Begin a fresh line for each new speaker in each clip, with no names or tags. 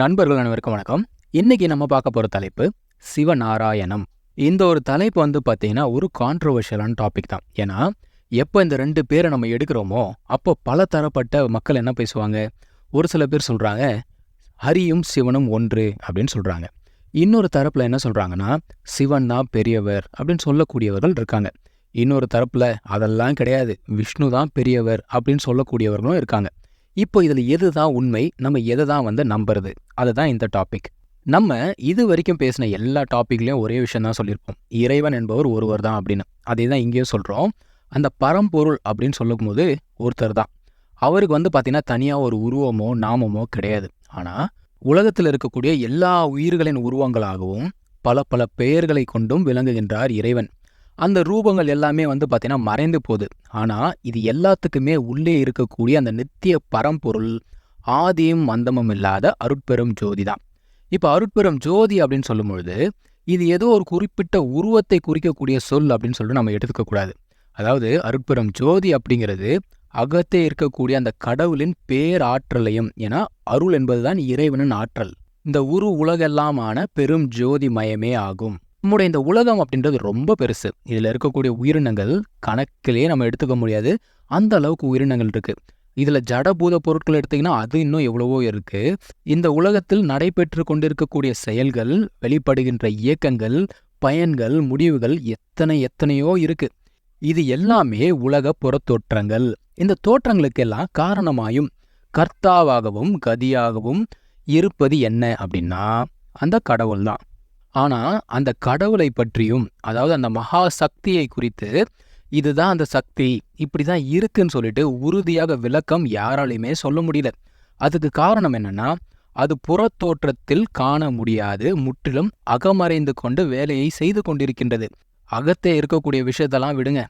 நண்பர்கள் அனைவருக்கும் வணக்கம். இன்னைக்கு நம்ம பார்க்க போகிற தலைப்பு சிவநாராயணம். இந்த ஒரு தலைப்பு வந்து பார்த்தீங்கன்னா ஒரு கான்ட்ரவர்ஷியலான டாபிக் தான். ஏன்னா எப்போ இந்த ரெண்டு பேரை நம்ம எடுக்கிறோமோ அப்போ பல தரப்பட்ட மக்கள் என்ன பேசுவாங்க? ஒரு சில பேர் சொல்கிறாங்க ஹரியும் சிவனும் ஒன்று அப்படின்னு சொல்கிறாங்க இன்னொரு தரப்பில் என்ன சொல்கிறாங்கன்னா சிவன் தான் பெரியவர் அப்படின்னு சொல்லக்கூடியவர்கள் இருக்காங்க. இன்னொரு தரப்பில் அதெல்லாம் கிடையாது. விஷ்ணு தான் பெரியவர் அப்படின்னு சொல்லக்கூடியவர்களும் இருக்காங்க. இப்போ இதில் எது தான் உண்மை? நம்ம எதை தான் வந்து நம்புறது? அதுதான் இந்த டாபிக் நம்ம இது வரைக்கும் பேசின எல்லா டாப்பிக்லையும் ஒரே விஷயம் தான் சொல்லியிருப்போம். இறைவன் என்பவர் ஒருவர் தான் அப்படின்னு. அதே தான் இங்கேயும் சொல்கிறோம் அந்த பரம்பொருள் அப்படின்னு சொல்லும்போது ஒருத்தர் தான். அவருக்கு வந்து பார்த்தீங்கன்னா தனியாக ஒரு உருவமோ நாமமோ கிடையாது. ஆனால் உலகத்தில் இருக்கக்கூடிய எல்லா உயிர்களின் உருவங்களாகவும் பல பல பெயர்களை கொண்டும் விளங்குகின்றார் இறைவன். அந்த ரூபங்கள் எல்லாமே வந்து பார்த்திங்கன்னா மறைந்து போகுது. ஆனால் இது எல்லாத்துக்குமே உள்ளே இருக்கக்கூடிய அந்த நித்திய பரம்பொருள் ஆதியும் மந்தமும் இல்லாத அருட்பெரும் ஜோதி தான். இப்போ அருட்பெரும் ஜோதி அப்படின்னு சொல்லும்பொழுது இது ஏதோ ஒரு குறிப்பிட்ட உருவத்தை குறிக்கக்கூடிய சொல் அப்படின்னு சொல்லிட்டு நம்ம எடுத்துக்கக்கூடாது அதாவது அருட்பெரும் ஜோதி அப்படிங்கிறது அகத்தே இருக்கக்கூடிய அந்த கடவுளின் பேராற்றலையும் ஏன்னா அருள் என்பதுதான் இறைவனின் ஆற்றல். இந்த உரு உலகெல்லாமான பெரும் ஜோதி மயமே ஆகும். நம்முடைய இந்த உலகம் அப்படின்றது ரொம்ப பெருசு. இதில் இருக்கக்கூடிய உயிரினங்கள் கணக்கிலே நம்ம எடுத்துக்க முடியாது. அந்த அளவுக்கு உயிரினங்கள் இருக்கு. இதில் ஜடபூத பொருட்கள் எடுத்திங்கன்னா அது இன்னும் எவ்வளவோ இருக்கு. இந்த உலகத்தில் நடைபெற்று கொண்டிருக்கக்கூடிய செயல்கள் வெளிப்படுகின்ற இயக்கங்கள் பயன்கள் முடிவுகள் எத்தனை எத்தனையோ இருக்கு. இது எல்லாமே உலக புறத்தோற்றங்கள். இந்த தோற்றங்களுக்கெல்லாம் காரணமாயும் கர்த்தாவாகவும் கதியாகவும் இருப்பது என்ன அப்படின்னா அந்த கடவுள் தான் ஆனால் அந்த கடவுளை பற்றியும் அதாவது அந்த மகா சக்தியை குறித்து இதுதான் அந்த சக்தி இப்படி தான் இருக்குன்னு சொல்லிட்டு உறுதியாக விளக்கம் யாராலையுமே சொல்ல முடியல. அதுக்கு காரணம் என்னன்னா அது புறத்தோற்றத்தில் காண முடியாது முற்றிலும் அகமறைந்து கொண்டு வேலையை செய்து கொண்டிருக்கின்றது. அகத்தே இருக்கக்கூடிய விஷயத்தெல்லாம் விடுங்க.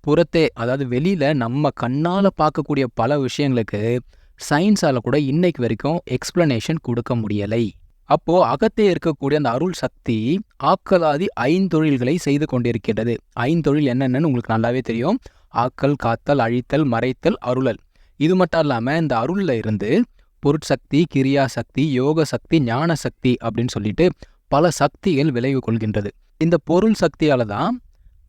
புறத்தே அதாவது வெளியில நம்ம கண்ணால பார்க்கக்கூடிய பல விஷயங்களுக்கு சயின்ஸால கூட இன்னைக்கு வரைக்கும் எக்ஸ்பிளனேஷன் கொடுக்க முடியலை. அப்போ அகத்தே இருக்கக்கூடிய அந்த அருள் சக்தி ஆக்கலாதி ஐந்தொழில்களை செய்து கொண்டிருக்கின்றது. ஐந்தொழில் என்னென்னு உங்களுக்கு நல்லாவே தெரியும். ஆக்கல் காத்தல் அழித்தல் மறைத்தல் அருளல். இது மட்டும் இல்லாமல் இந்த அருளில் இருந்து பொருட்சக்தி கிரியா சக்தி யோக சக்தி ஞான சக்தி அப்படின்னு சொல்லிட்டு பல சக்திகள் விளைவு கொள்கின்றது. இந்த பொருள் சக்தியால தான்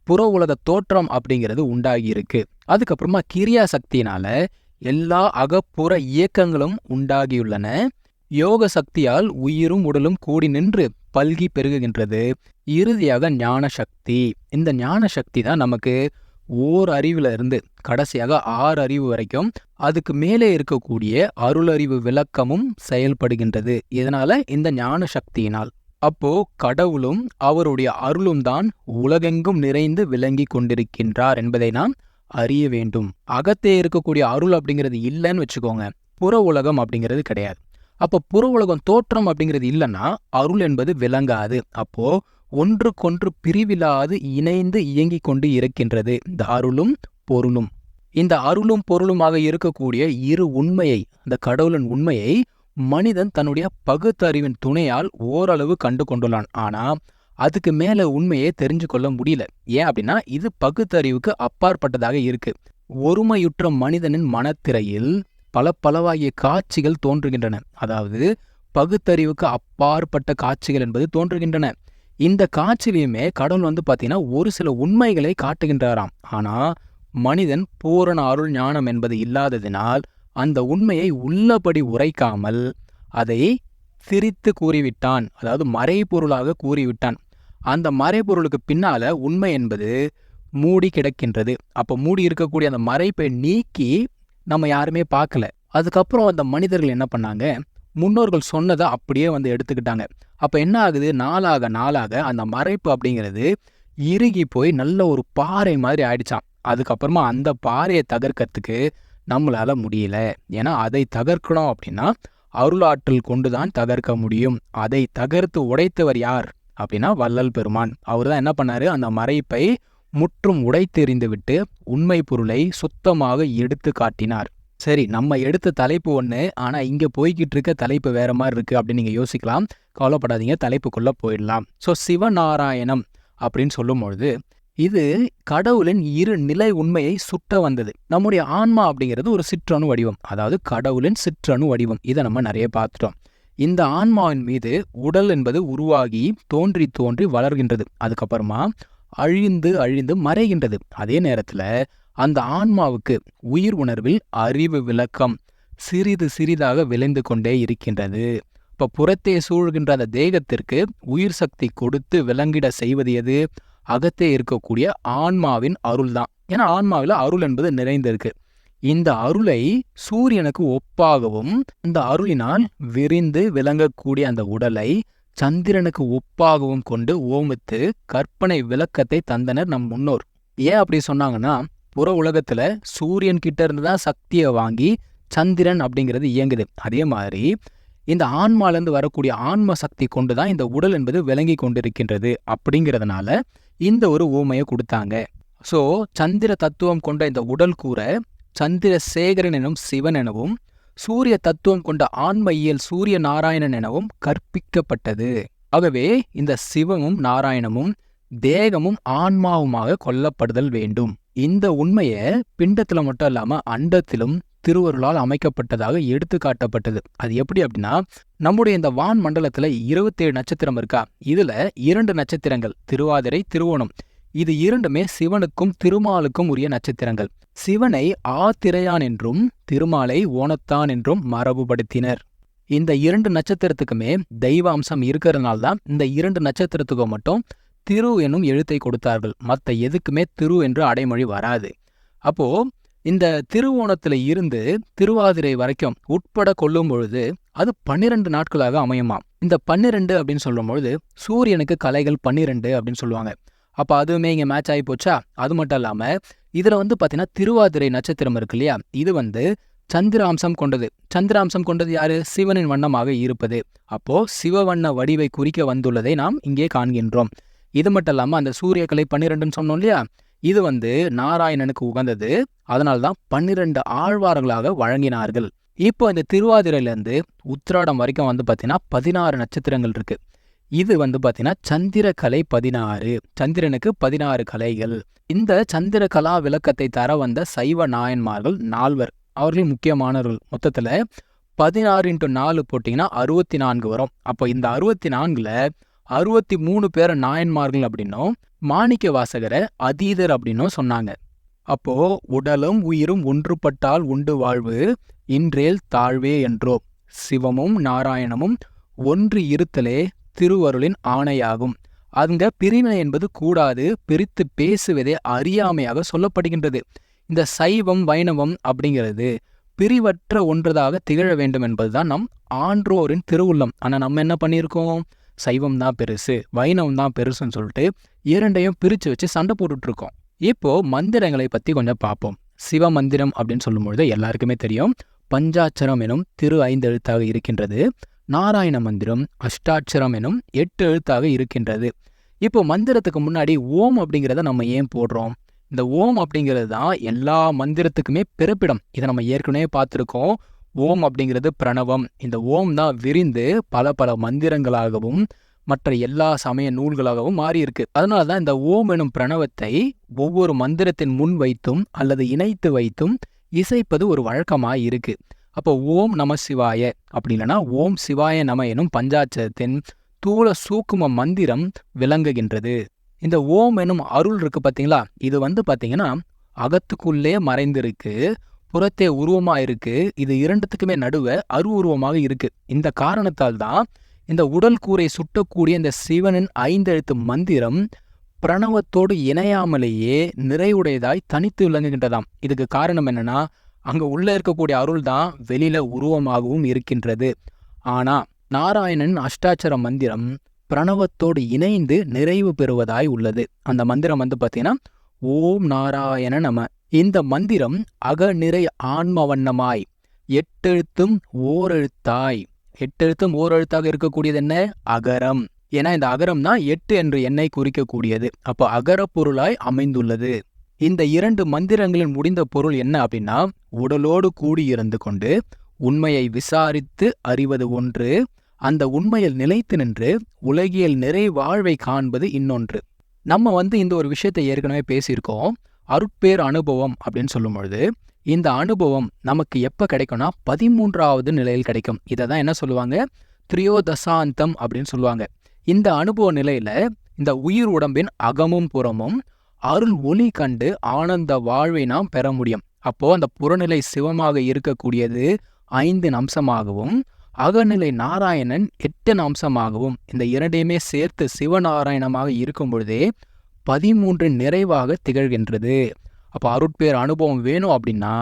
புற உலக தோற்றம் அப்படிங்கிறது உண்டாகி இருக்கு. அதுக்கப்புறமா கிரியா சக்தியினால எல்லா அகப்புற இயக்கங்களும் உண்டாகியுள்ளன. யோக சக்தியால் உயிரும் உடலும் கூடி நின்று பல்கி பெருகுகின்றது. இறுதியாக ஞான சக்தி. இந்த ஞான சக்தி தான் நமக்கு ஓர் அறிவுல இருந்து கடைசியாக ஆறு அறிவு வரைக்கும் அதுக்கு மேலே இருக்கக்கூடிய அருளறிவு விளக்கமும் செயல்படுகின்றது. இதனால இந்த ஞான சக்தியினால் அப்போ கடவுளும் அவருடைய அருளும் தான் உலகெங்கும் நிறைந்து விளங்கி கொண்டிருக்கின்றார் என்பதை நாம் அறிய வேண்டும். அகத்தே இருக்கக்கூடிய அருள் அப்படிங்கிறது இல்லைன்னு வச்சுக்கோங்க. புற உலகம் அப்படிங்கிறது கிடையாது. அப்போ புற உலகம் தோற்றம் அப்படிங்கிறது இல்லைன்னா அருள் என்பது விளங்காது. அப்போ ஒன்றுக்கொன்று பிரிவில்லாது இணைந்து இயங்கிக் கொண்டு இருக்கின்றது. இந்த அருளும் பொருளும். இந்த அருளும் பொருளுமாக இருக்கக்கூடிய இரு உண்மையை அந்த கடவுளின் உண்மையை மனிதன் தன்னுடைய பகுத்தறிவின் துணையால் ஓரளவு கண்டு கொண்டுள்ளான் ஆனா அதுக்கு மேல உண்மையை தெரிஞ்சு கொள்ள முடியல. ஏன் அப்படின்னா இது பகுத்தறிவுக்கு அப்பாற்பட்டதாக இருக்கு. ஒருமையுற்ற மனிதனின் மனத்திரையில் பல பலவாகிய காட்சிகள் தோன்றுகின்றன. அதாவது பகுத்தறிவுக்கு அப்பாற்பட்ட காட்சிகள் என்பது தோன்றுகின்றன. இந்த காட்சியிலையுமே கடவுள் வந்து பார்த்தீங்கன்னா ஒரு சில உண்மைகளை காட்டுகின்றாராம். ஆனா மனிதன் பூரண அருள் ஞானம் என்பது இல்லாததினால் அந்த உண்மையை உள்ளபடி உரைக்காமல் அதை திரித்து கூறிவிட்டான். அதாவது மறைபொருளாக கூறிவிட்டான். அந்த மறைபொருளுக்கு பின்னால உண்மை என்பது மூடி கிடக்கின்றது அப்போ மூடி இருக்கக்கூடிய அந்த மறைப்பை நீக்கி நம்ம யாருமே பார்க்கல. அதுக்கப்புறம் அந்த மனிதர்கள் என்ன பண்ணாங்க? முன்னோர்கள் சொன்னதை அப்படியே வந்து எடுத்துக்கிட்டாங்க. அப்போ என்ன ஆகுது? நாளாக நாளாக அந்த மறைப்பு அப்படிங்கிறது இறுகி போய் நல்ல ஒரு பாறை மாதிரி ஆயிடுச்சான் அதுக்கப்புறமா அந்த பாறையை தகர்க்கறதுக்கு நம்மளால முடியல. ஏன்னா அதை தகர்க்கணும் அப்படின்னா அருளாற்றல் கொண்டு தான் தகர்க்க முடியும். அதை தகர்த்து உடைத்தவர் யார்? அப்படின்னா வள்ளல் பெருமான். அவர் தான் என்ன பண்ணாரு? அந்த மறைப்பை முற்றும் உடைத்தெறிந்துவிட்டு உண்மை பொருளை சுத்தமாக எடுத்து காட்டினார். சரி நம்ம எடுத்த தலைப்பு ஒன்று ஆனால் இங்கே போய்கிட்டு இருக்க தலைப்பு வேற மாதிரி இருக்கு அப்படின்னு நீங்கள் யோசிக்கலாம். கவலைப்படாதீங்க தலைப்புக்குள்ளே போயிடலாம். ஸோ சிவநாராயணம் அப்படின்னு சொல்லும்பொழுது இது கடவுளின் இரு நிலை உண்மையை சுட்ட வந்தது. நம்முடைய ஆன்மா அப்படிங்கிறது ஒரு சிற்றணு வடிவம். அதாவது கடவுளின் சிற்றணு வடிவம். இதை நம்ம நிறைய பார்த்துட்டோம். இந்த ஆன்மாவின் மீது உடல் என்பது உருவாகி தோன்றி தோன்றி வளர்கின்றது. அதுக்கப்புறமா அழிந்து அழிந்து மறைகின்றது. அதே நேரத்துல அந்த ஆன்மாவுக்கு உயிர் உணர்வில் அறிவு விளக்கம் சிறிது சிறிதாக விளைந்து கொண்டே இருக்கின்றது. இப்ப புறத்தே சூழ்கின்ற அந்த தேகத்திற்கு உயிர் சக்தி கொடுத்து விளங்கிட செய்வது எது? அகத்தே இருக்கக்கூடிய ஆன்மாவின் அருள் தான் ஏன்னா ஆன்மாவில் அருள் என்பது நிறைந்திருக்கு. இந்த அருளை சூரியனுக்கு ஒப்பாகவும் இந்த அருளினால் விரிந்து விளங்கக்கூடிய அந்த உடலை சந்திரனுக்கு ஒப்பாகவும் கொண்டு ஓமித்து கற்பனை விளக்கத்தை தந்தனர் நம் முன்னோர். ஏன் அப்படி சொன்னாங்கன்னா புற உலகத்துல சூரியன் கிட்ட இருந்து தான் சக்தியை வாங்கி சந்திரன் அப்படிங்கிறது இயங்குது. அதே மாதிரி இந்த ஆன்மாலேருந்து வரக்கூடிய ஆன்ம சக்தி கொண்டு தான் இந்த உடல் என்பது விளங்கி கொண்டிருக்கின்றது அப்படிங்கிறதுனால இந்த ஒரு ஓமையை கொடுத்தாங்க. ஸோ சந்திர தத்துவம் கொண்ட இந்த உடல் கூற சந்திர சேகரன் எனும் சிவன் எனவும் சூரிய தத்துவம் கொண்ட ஆன்மையியல் சூரிய நாராயணன் எனவும் கற்பிக்கப்பட்டது. ஆகவே இந்த சிவமும் நாராயணமும் தேகமும் ஆன்மாவுமாக கொல்லப்படுதல் வேண்டும். இந்த உண்மையை பிண்டத்துல மட்டும் இல்லாம அண்டத்திலும் திருவருளால் அமைக்கப்பட்டதாக எடுத்து காட்டப்பட்டது. அது எப்படி அப்படின்னா நம்முடைய இந்த வான் மண்டலத்துல இருபத்தேழு நட்சத்திரம் இருக்கா? இதுல இரண்டு நட்சத்திரங்கள் திருவாதிரை திருவோணம். இது இரண்டுமே சிவனுக்கும் திருமாலுக்கும் உரிய நட்சத்திரங்கள். சிவனை ஆத்திரையான் என்றும் திருமாலை ஓணத்தான் என்றும் மரபுபடுத்தினர். இந்த இரண்டு நட்சத்திரத்துக்குமே தெய்வ அம்சம் இருக்கிறதுனால தான் இந்த இரண்டு நட்சத்திரத்துக்கும் மட்டும் திரு என்னும் எழுத்தை கொடுத்தார்கள். மற்ற எதுக்குமே திரு என்று அடைமொழி வராது. அப்போ இந்த திருவோணத்தில் இருந்து திருவாதிரை வரைக்கும் உட்பட கொள்ளும் பொழுது அது பன்னிரண்டு நாட்களாக அமையுமா இந்த பன்னிரெண்டு அப்படின்னு சொல்லும் பொழுது சூரியனுக்கு கலைகள் பன்னிரெண்டு அப்படின்னு சொல்லுவாங்க. அப்போ அதுவுமே இங்கே மேட்ச் ஆகி போச்சா? அது மட்டும் இல்லாமல் இதில் வந்து பார்த்தீங்கன்னா திருவாதிரை நட்சத்திரம் இருக்கு இல்லையா? இது வந்து சந்திராம்சம் கொண்டது. சந்திராம்சம் கொண்டது யாரு? சிவனின் வண்ணமாக இருப்பது. அப்போ சிவவண்ண வடிவை குறிக்க வந்துள்ளதை நாம் இங்கே காண்கின்றோம். இது மட்டும் இல்லாமல் அந்த சூரியக்கலை பன்னிரெண்டுன்னு சொன்னோம் இல்லையா? இது வந்து நாராயணனுக்கு உகந்தது. அதனால தான் பன்னிரெண்டு ஆழ்வார்களாக வழங்கினார்கள். இப்போ இந்த திருவாதிரையிலேருந்து உத்திராடம் வரைக்கும் வந்து பார்த்தீங்கன்னா பதினாறு நட்சத்திரங்கள் இருக்கு. இது வந்து பார்த்தீங்கன்னா சந்திரக்கலை பதினாறு. சந்திரனுக்கு பதினாறு கலைகள். இந்த சந்திரகலா விளக்கத்தை தர வந்த சைவ நாயன்மார்கள் நால்வர். அவர்கள் முக்கியமானவர்கள். மொத்தத்தில் பதினாறு இன்ட்டு நாலு போட்டிங்கன்னா அறுபத்தி நான்கு வரும். அப்போ இந்த அறுபத்தி நான்குல அறுபத்தி மூணு பேர் நாயன்மார்கள் அப்படின்னும் மாணிக்க வாசகரை அதீதர் அப்படின்னும் சொன்னாங்க. அப்போ உடலும் உயிரும் ஒன்றுபட்டால் உண்டு வாழ்வு இன்றேல் தாழ்வே என்றோ. சிவமும் நாராயணமும் ஒன்று இருத்தலே திருவருளின் ஆணையாகும். அங்க பிரிவினை என்பது கூடாது பிரித்து பேசுவதே அறியாமையாக சொல்லப்படுகின்றது. இந்த சைவம் வைணவம் அப்படிங்கிறது பிரிவற்ற ஒன்றதாக திகழ வேண்டும் என்பதுதான் நம் ஆன்றோரின் திருவுள்ளம். ஆனா நம்ம என்ன பண்ணியிருக்கோம்? சைவம் தான் பெருசு வைணவம் தான் பெருசுன்னு சொல்லிட்டு இரண்டையும் பிரிச்சு வச்சு சண்டை போட்டுட்டு இருக்கோம் இப்போ மந்திரங்களை பத்தி கொஞ்சம் பார்ப்போம். சிவ மந்திரம் அப்படின்னு சொல்லும்பொழுது எல்லாருக்குமே தெரியும். பஞ்சாட்சரம் எனும் திரு ஐந்தெழுத்தாக இருக்கின்றது. நாராயண மந்திரம் அஷ்டாட்சரம் எனும் எட்டு எழுத்தாக இருக்கின்றது. இப்போ மந்திரத்துக்கு முன்னாடி ஓம் அப்படிங்கிறத நம்ம ஏன் போடுறோம்? இந்த ஓம் அப்படிங்கிறது தான் எல்லா மந்திரத்துக்குமே பிறப்பிடம். இதை நம்ம ஏற்கனவே பார்த்துருக்கோம். ஓம் அப்படிங்கிறது பிரணவம். இந்த ஓம் தான் விரிந்து பல பல மந்திரங்களாகவும் மற்ற எல்லா சமய நூல்களாகவும் மாறியிருக்கு. அதனால தான் இந்த ஓம் எனும் பிரணவத்தை ஒவ்வொரு மந்திரத்தின் முன் வைத்தும் அல்லது இணைத்து வைத்தும் இசைப்பது ஒரு வழக்கமாக இருக்குது அப்போ ஓம் நம சிவாய அப்படி ஓம் சிவாய நம எனும் பஞ்சாட்சரத்தின் தூள சூக்கும மந்திரம் விளங்குகின்றது. இந்த ஓம் எனும் அருள் இருக்கு பார்த்தீங்களா இது வந்து பார்த்தீங்கன்னா அகத்துக்குள்ளே மறைந்திருக்கு புறத்தே உருவமா இருக்கு இது இரண்டுத்துக்குமே நடுவே அரு உருவமாக இருக்கு. இந்த காரணத்தால் தான் இந்த உடல் கூரை சுட்டக்கூடிய இந்த சிவனின் ஐந்தெழுத்து மந்திரம் பிரணவத்தோடு இணையாமலேயே நிறைவுடையதாய் தனித்து விளங்குகின்றதாம். இதுக்கு காரணம் என்னன்னா அங்கே உள்ள இருக்கக்கூடிய அருள் தான் வெளியில் உருவமாகவும் இருக்கின்றது. ஆனா நாராயணன் அஷ்டாட்சர மந்திரம் பிரணவத்தோடு இணைந்து நிறைவு பெறுவதாய் உள்ளது. அந்த மந்திரம் வந்து பார்த்தீங்கன்னா ஓம் நாராயண நம. இந்த மந்திரம் அகநிறை ஆன்ம வண்ணமாய் எட்டெழுத்தும் ஓரெழுத்தாய். எட்டெழுத்தும் ஓரெழுத்தாக இருக்கக்கூடியது என்ன? அகரம். ஏன்னா இந்த அகரம் தான் எட்டு என்று எண்ணை குறிக்கக்கூடியது. அப்போ அகர பொருளாய் அமைந்துள்ளது. இந்த இரண்டு மந்திரங்களின் முடிந்த பொருள் என்ன அப்படின்னா உடலோடு கூடியிருந்து கொண்டு உண்மையை விசாரித்து அறிவது ஒன்று அந்த உண்மையில் நிலைத்து நின்று உலகியல் நிறை வாழ்வை காண்பது இன்னொன்று. நம்ம வந்து இந்த ஒரு விஷயத்தை ஏற்கனவே பேசியிருக்கோம். அருட்பேர் அனுபவம் அப்படின்னு சொல்லும் பொழுது இந்த அனுபவம் நமக்கு எப்போ கிடைக்கும்னா பதிமூன்றாவது நிலையில் கிடைக்கும். இதை தான் என்ன சொல்லுவாங்க? திரியோதசாந்தம் அப்படின்னு சொல்லுவாங்க. இந்த அனுபவ நிலையில இந்த உயிர் உடம்பின் அகமும் புறமும் அருள் ஒளி கண்டு ஆனந்த வாழ்வை நாம் பெற முடியும். அப்போ அந்த புறநிலை சிவமாக இருக்கக்கூடியது ஐந்து அம்சமாகவும் அகநிலை நாராயணன் எட்டு அம்சமாகவும் இந்த இரண்டையுமே சேர்த்து சிவநாராயணமாக இருக்கும் பொழுதே பதிமூன்று நிறைவாக திகழ்கின்றது. அப்போ அருட்பேர் அனுபவம் வேணும் அப்படின்னா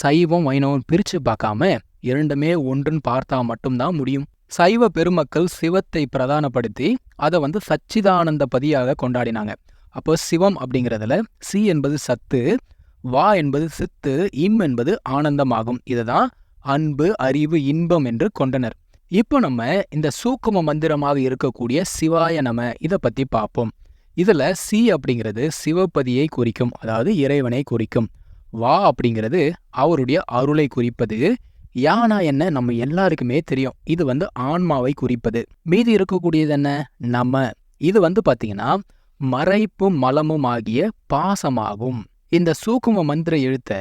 சைவம் வைணவம் பிரித்து பார்க்காம இரண்டுமே ஒன்றுன்னு பார்த்தா மட்டும்தான் முடியும். சைவ பெருமக்கள் சிவத்தை பிரதானப்படுத்தி அதை வந்து சச்சிதானந்த பதியாக கொண்டாடினாங்க. அப்போ சிவம் அப்படிங்கிறதுல சி என்பது சத்து வா என்பது சித்து இம் என்பது ஆனந்தமாகும். இதுதான் அன்பு அறிவு இன்பம் என்று கொண்டனர். இப்போ நம்ம இந்த சூக்கும மந்திரமாக இருக்கக்கூடிய சிவாய நம இதை பத்தி பார்ப்போம். இதுல சி அப்படிங்கிறது சிவபதியை குறிக்கும் அதாவது இறைவனை குறிக்கும். வா அப்படிங்கிறது அவருடைய அருளை குறிப்பது. யானா என்ன நம்ம எல்லாருக்குமே தெரியும். இது வந்து ஆன்மாவை குறிப்பது. மீதி இருக்கக்கூடியது என்ன? நம்ம இது வந்து பாத்தீங்கன்னா மறைப்பும் மலமும் ஆகிய பாசமாகும். இந்த சூக்கும மந்திர எழுத்த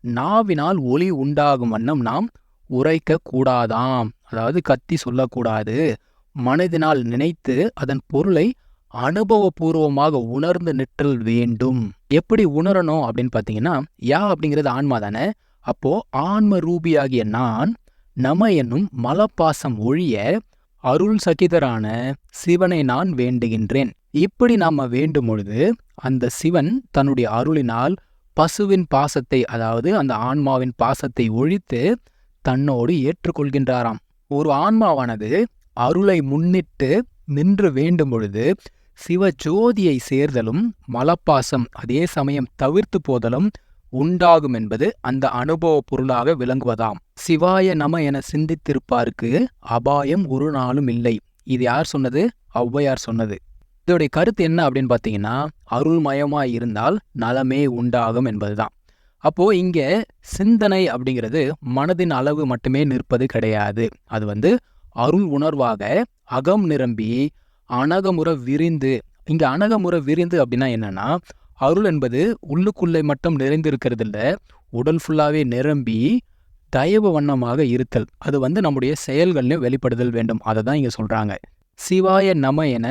நாவினால் ஒளி உண்டாகும் வண்ணம் நாம் உரைக்க கூடாதாம். அதாவது கத்தி சொல்லக்கூடாது. மனதினால் நினைத்து அதன் பொருளை அனுபவபூர்வமாக உணர்ந்து நிற்றல் வேண்டும். எப்படி உணரணும் அப்படின்னு பார்த்தீங்கன்னா யா அப்படிங்கிறது ஆன்மா தானே. அப்போ ஆன்ம ரூபியாகிய நான் நம என்னும் மலப்பாசம் ஒழிய அருள் சகிதரான சிவனை நான் வேண்டுகின்றேன். இப்படி நாம வேண்டும் பொழுது அந்த சிவன் தன்னுடைய அருளினால் பசுவின் பாசத்தை அதாவது அந்த ஆன்மாவின் பாசத்தை ஒழித்து தன்னோடு ஏற்றுக்கொள்கின்றாராம். ஒரு ஆன்மாவானது அருளை முன்னிட்டு நின்று வேண்டும் பொழுது சிவஜோதியை சேர்தலும் மலப்பாசம் அதே சமயம் தவிர்த்து போதலும் உண்டாகும் என்பது அந்த அனுபவ பொருளாக விளங்குவதாம். சிவாய நம என சிந்தித்திருப்பாருக்கு அபாயம் ஒரு நாளும் இல்லை. இது யார் சொன்னது? ஔவையார் சொன்னது. இதோடைய கருத்து என்ன அப்படின்னு பார்த்தீங்கன்னா அருள்மயமாக இருந்தால் நலமே உண்டாகும் என்பதுதான். அப்போ இங்க சிந்தனை அப்படிங்கிறது மனதின் அளவு மட்டுமே நிற்பது கிடையாது. அது வந்து அருள் உணர்வாக அகம் நிரம்பி அணகமுறை விரிந்து இங்க அணகமுறை விரிந்து அப்படின்னா என்னன்னா அருள் என்பது உள்ளுக்குள்ளே மட்டும் நிறைந்திருக்கிறது இல்லை உடல் ஃபுல்லாவே நிரம்பி தயவு வண்ணமாக இருத்தல். அது வந்து நம்முடைய செயல்கள்லையும் வெளிப்படுதல் வேண்டும். அதை தான் இங்க சொல்றாங்க. சிவாய நம என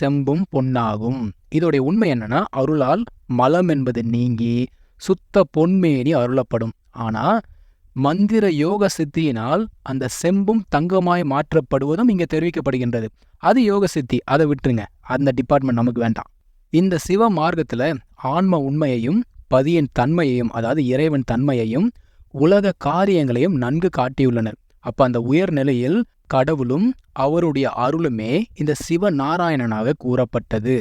செம்பும் பொன்னாகும். இதோடைய உண்மை என்னன்னா அருளால் மலம் என்பது நீங்கி சுத்த பொன்மேனி அருளப்படும். ஆனா மந்திர யோக சித்தியினால் அந்த செம்பும் தங்கமாய் மாற்றப்படுவதும் இங்க தெரிவிக்கப்படுகின்றது. அது யோக சித்தி அதை விட்டுருங்க. அந்த டிபார்ட்மெண்ட் நமக்கு வேண்டாம். இந்த சிவ மார்க்கத்துல ஆன்ம உண்மையையும் பதியின் தன்மையையும் அதாவது இறைவன் தன்மையையும் உலக காரியங்களையும் நன்கு காட்டியுள்ளனர். அப்ப அந்த உயர்நிலையில் கடவுளும் அவருடைய அருளுமே இந்த சிவ நாராயணனாக கூறப்பட்டது.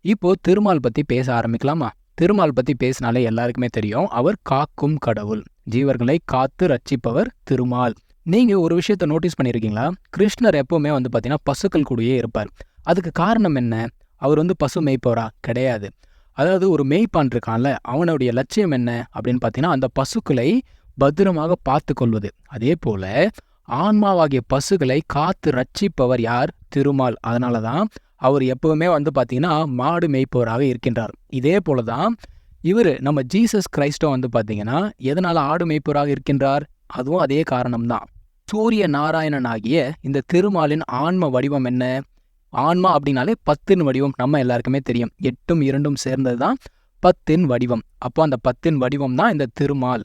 இப்போ திருமால் பத்தி பேச ஆரம்பிக்கலாமா? திருமால் பத்தி பேசினாலே எல்லாருக்குமே தெரியும். அவர் காக்கும் கடவுள். ஜீவர்களை காத்து ரட்சிப்பவர் திருமால். நீங்க ஒரு விஷயத்த நோட்டீஸ் பண்ணியிருக்கீங்களா கிருஷ்ணர் எப்பவுமே வந்து பாத்தீங்கன்னா பசுக்கள் கூடயே இருப்பார். அதுக்கு காரணம் என்ன? அவர் வந்து பசு மேய்ப்பவரா? கிடையாது. அதாவது ஒரு மேய்ப்பான் இருக்கான்ல அவனுடைய லட்சியம் என்ன? அப்படின்னு பார்த்தீங்கன்னா அந்த பசுக்களை பத்திரமாக பார்த்து கொள்வது. அதே போல ஆன்மாவாகிய பசுகளை காத்து ரட்சிப்பவர் யார்? திருமால். அதனால தான் அவர் எப்பவுமே வந்து பார்த்தீங்கன்னா மாடு மேய்ப்பவராக இருக்கின்றார். இதே போல தான் இவர் நம்ம ஜீசஸ் கிரைஸ்டோ வந்து பார்த்தீங்கன்னா எதனால ஆடு மேய்ப்பவராக இருக்கின்றார்? அதுவும் அதே காரணம்தான். சூரிய நாராயணன் ஆகிய இந்த திருமாலின் ஆன்ம வடிவம் என்ன? ஆன்மா அப்படின்னாலே பத்தின் வடிவம். நம்ம எல்லாருக்குமே தெரியும். எட்டும் இரண்டும் சேர்ந்தது தான் பத்தின் வடிவம். அப்போ அந்த பத்தின் வடிவம் தான் இந்த திருமால்.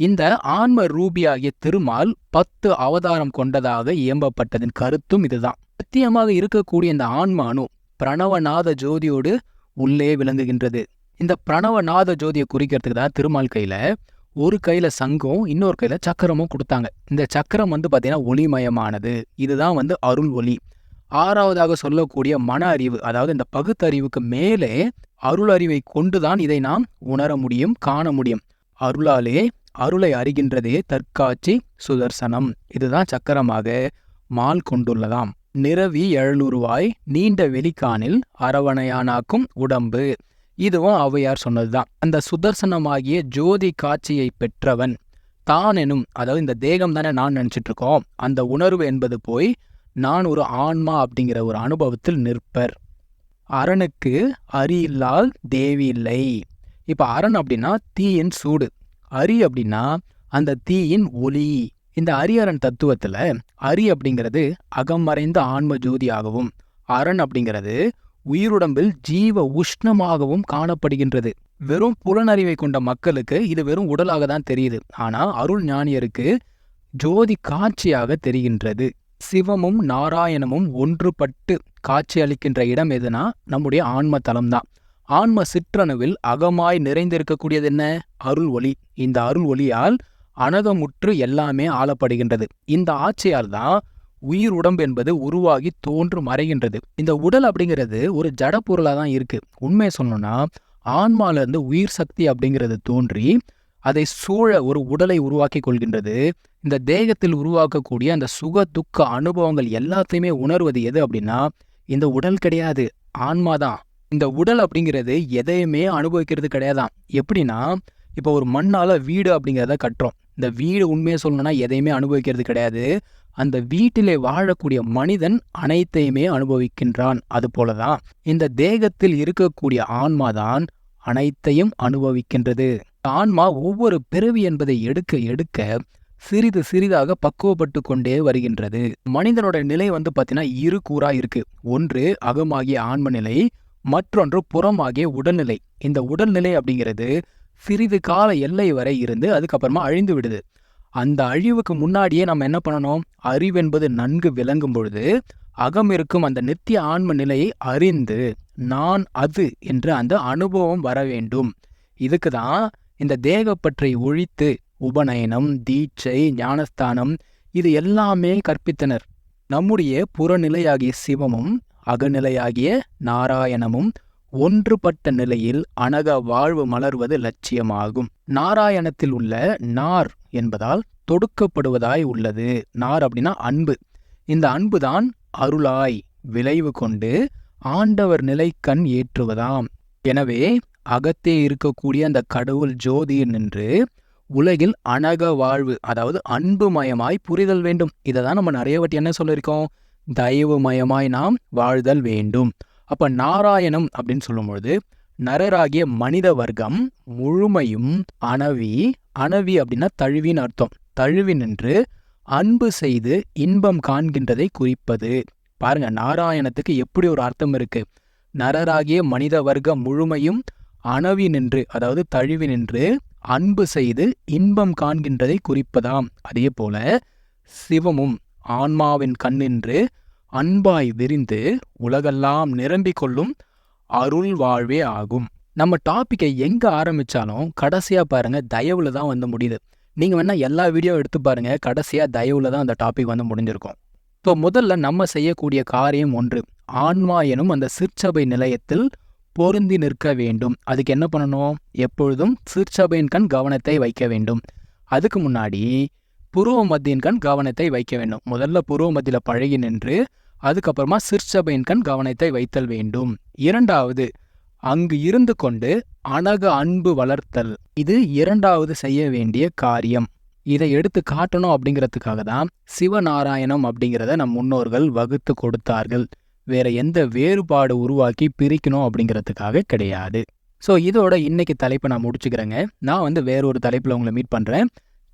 இந்த ஆன்ம ரூபியாகிய திருமால் பத்து அவதாரம் கொண்டதாக இயம்பப்பட்டதின் கருத்தும் இதுதான். சத்தியமாக இருக்கக்கூடிய இந்த ஆன்ம அணு பிரணவநாத ஜோதியோடு உள்ளே விளங்குகின்றது. இந்த பிரணவநாத ஜோதியை குறிக்கிறதுக்கு தான் திருமால் கையில ஒரு கையில சங்கம் இன்னொரு கையில சக்கரமும் கொடுத்தாங்க. இந்த சக்கரம் வந்து பாத்தீங்கன்னா ஒளிமயமானது. இதுதான் வந்து அருள் ஒளி. ஆறாவதாக சொல்லக்கூடிய மன அறிவு அதாவது இந்த பகுத்தறிவுக்கு மேலே அருள் அறிவை கொண்டுதான் இதை நாம் உணர முடியும் காண முடியும். அருளாலே அருளை அறிகின்றதே தற்காட்சி சுதர்சனம். இதுதான் சக்கரமாக மால் கொண்டுள்ளதாம். நிறவி எழலுருவாய் நீண்ட வெளிக்கானில் அரவணையானாக்கும் உடம்பு. இதுவும் ஔவையார் சொன்னதுதான். அந்த சுதர்சனமாகிய ஜோதி காட்சியை பெற்றவன் தான் எனும் அதாவது இந்த தேகம் தானே நான் நினச்சிட்டு இருக்கோம் அந்த உணர்வு என்பது போய் நான் ஒரு ஆன்மா அப்படிங்கிற ஒரு அனுபவத்தில் நிற்பர். அரணுக்கு அரி இல்லால் தேவி இல்லை. இப்ப அரண் அப்படின்னா தீயின் சூடு. அரி அப்படின்னா அந்த தீயின் ஒளி இந்த அரியரன் தத்துவத்துல அரி அப்படிங்கிறது அகமறைந்த ஆன்ம ஜோதியாகவும் அரண் அப்படிங்கிறது உயிருடம்பில் ஜீவ உஷ்ணமாகவும் காணப்படுகின்றது. வெறும் புலனறிவை கொண்ட மக்களுக்கு இது வெறும் உடலாக தான் தெரியுது. ஆனா அருள் ஞானியருக்கு ஜோதி காட்சியாக தெரிகின்றது. சிவமும் நாராயணமும் ஒன்றுபட்டு காட்சி அளிக்கின்ற இடம் எதுனா நம்முடைய ஆன்ம தலம்தான் ஆன்ம சிற்றணுவில் அகமாய் நிறைந்திருக்கக்கூடியது என்ன அருள் ஒளி. இந்த அருள் ஒளியால் அனகமுற்று எல்லாமே ஆளப்படுகின்றது. இந்த ஆட்சியால் தான் உயிர் உடம்பு என்பது உருவாகி தோன்று மறைகின்றது. இந்த உடல் அப்படிங்கிறது ஒரு ஜட பொருளாக தான் இருக்கு. உண்மையை சொல்லணும்னா ஆன்மால இருந்து உயிர் சக்தி அப்படிங்கிறது தோன்றி அதை சூழ ஒரு உடலை உருவாக்கி கொள்கின்றது. இந்த தேகத்தில் உருவாக்கக்கூடிய அந்த சுக துக்க அனுபவங்கள் எல்லாத்தையுமே உணர்வது எது அப்படின்னா இந்த உடல் கிடையாது. ஆன்மா தான். இந்த உடல் அப்படிங்கிறது எதையுமே அனுபவிக்கிறது கிடையாதான் எப்படின்னா இப்போ ஒரு மண்ணால வீடு அப்படிங்கிறத கட்டுறோம். இந்த வீடு உண்மையை சொல்லணும்னா எதையுமே அனுபவிக்கிறது கிடையாது. அந்த வீட்டிலே வாழக்கூடிய மனிதன் அனைத்தையுமே அனுபவிக்கின்றான். அது போலதான் இந்த தேகத்தில் இருக்கக்கூடிய ஆன்மாதான் அனைத்தையும் அனுபவிக்கின்றது. ஆன்மா ஒவ்வொரு பிறவி என்பதை எடுக்க எடுக்க சிறிது சிறிதாக பக்குவப்பட்டு கொண்டே வருகின்றது. மனிதனோட நிலை வந்து பார்த்தீங்கன்னா இரு கூறா இருக்கு. ஒன்று அகமாகிய ஆன்ம நிலை மற்றொன்று புறமாகிய உடல்நிலை. இந்த உடல்நிலை அப்படிங்கிறது சிறிது கால எல்லை வரை இருந்து அதுக்கப்புறமா அழிந்து விடுது. அந்த அழிவுக்கு முன்னாடியே நம்ம என்ன பண்ணணும்? அறிவென்பது நன்கு விளங்கும் பொழுது அகம் இருக்கும் அந்த நித்திய ஆன்ம நிலையை அறிந்து நான் அது என்ற அந்த அனுபவம் வர வேண்டும். இதுக்கு தான் இந்த தேகப்பற்றை ஒழித்து உபநயனம் தீட்சை ஞானஸ்தானம் இது எல்லாமே கற்பித்தனர். நம்முடைய புறநிலையாகிய சிவமும் அகநிலையாகிய நாராயணமும் ஒன்றுபட்ட நிலையில் அனக வாழ்வு மலர்வது லட்சியமாகும். நாராயணத்தில் உள்ள நார் என்பதால் தொடுக்கப்படுவதாய் உள்ளது. நார் அப்படின்னா அன்பு. இந்த அன்புதான் அருளாய் விளைவு கொண்டு ஆண்டவர் நிலை கண் ஏற்றுவதாம். எனவே அகத்தே இருக்கக்கூடிய அந்த கடவுள் ஜோதியில் நின்று உலகில் அனக வாழ்வு அதாவது அன்புமயமாய் புரிதல் வேண்டும். இதை தான் நம்ம நிறைய வாட்டி என்ன சொல்லியிருக்கோம்? தயவுமயமாய் நாம் வாழ்தல் வேண்டும். அப்ப நாராயணம் அப்படின்னு சொல்லும்பொழுது நரராகிய மனித வர்க்கம் முழுமையும் அணவி அணவி அப்படின்னா தழுவின்னு அர்த்தம். தழுவி நின்று அன்பு செய்து இன்பம் காண்கின்றதை குறிப்பது. பாருங்க நாராயணத்துக்கு எப்படி ஒரு அர்த்தம் இருக்கு? நரராகிய மனித வர்க்கம் முழுமையும் அணவி நின்று அதாவது தழுவி நின்று அன்பு செய்து இன்பம் காண்கின்றதை குறிப்பதாம். அதே போல சிவமும் ஆன்மாவின் கண்ணின்று அன்பாய் விரிந்து உலகெல்லாம் நிரம்பிக் கொள்ளும் அருள் வாழ்வே ஆகும். நம்ம டாப்பிக்கை எங்க ஆரம்பிச்சாலும் கடைசியா பாருங்க தயவுல தான் வந்து முடியுது. நீங்க வேணா எல்லா வீடியோ எடுத்து பாருங்க கடைசியா தயவுல தான் அந்த டாபிக் வந்து முடிஞ்சிருக்கும். ஸோ முதல்ல நம்ம செய்யக்கூடிய காரியம் ஒன்று ஆன்மா எனும் அந்த சிற்சபை நிலையத்தில் பொருந்தி நிற்க வேண்டும். அதுக்கு என்ன பண்ணணும்? எப்பொழுதும் சிற்சபையின் கண் கவனத்தை வைக்க வேண்டும். அதுக்கு முன்னாடி புருவ மத்தியின் கண் கவனத்தை வைக்க வேண்டும். முதல்ல புருவ மத்தியில் பழகி நின்று அதுக்கப்புறமா சிற்சபையின் கண் கவனத்தை வைத்தல் வேண்டும். இரண்டாவது அங்கு இருந்து கொண்டு அனக அன்பு வளர்த்தல். இது இரண்டாவது செய்ய வேண்டிய காரியம். இதை எடுத்து காட்டணும் அப்படிங்கிறதுக்காக தான் சிவநாராயணம் அப்படிங்கிறத நம் முன்னோர்கள் வகுத்து கொடுத்தார்கள். வேற எந்த வேறுபாடு உருவாக்கி பிரிக்கணும் அப்படிங்கிறதுக்காக கிடையாது. ஸோ இதோட இன்னைக்கு தலைப்பை நான் முடிச்சுக்கிறேங்க. நான் வந்து வேற ஒரு தலைப்பில் உங்களை மீட் பண்ணுறேன்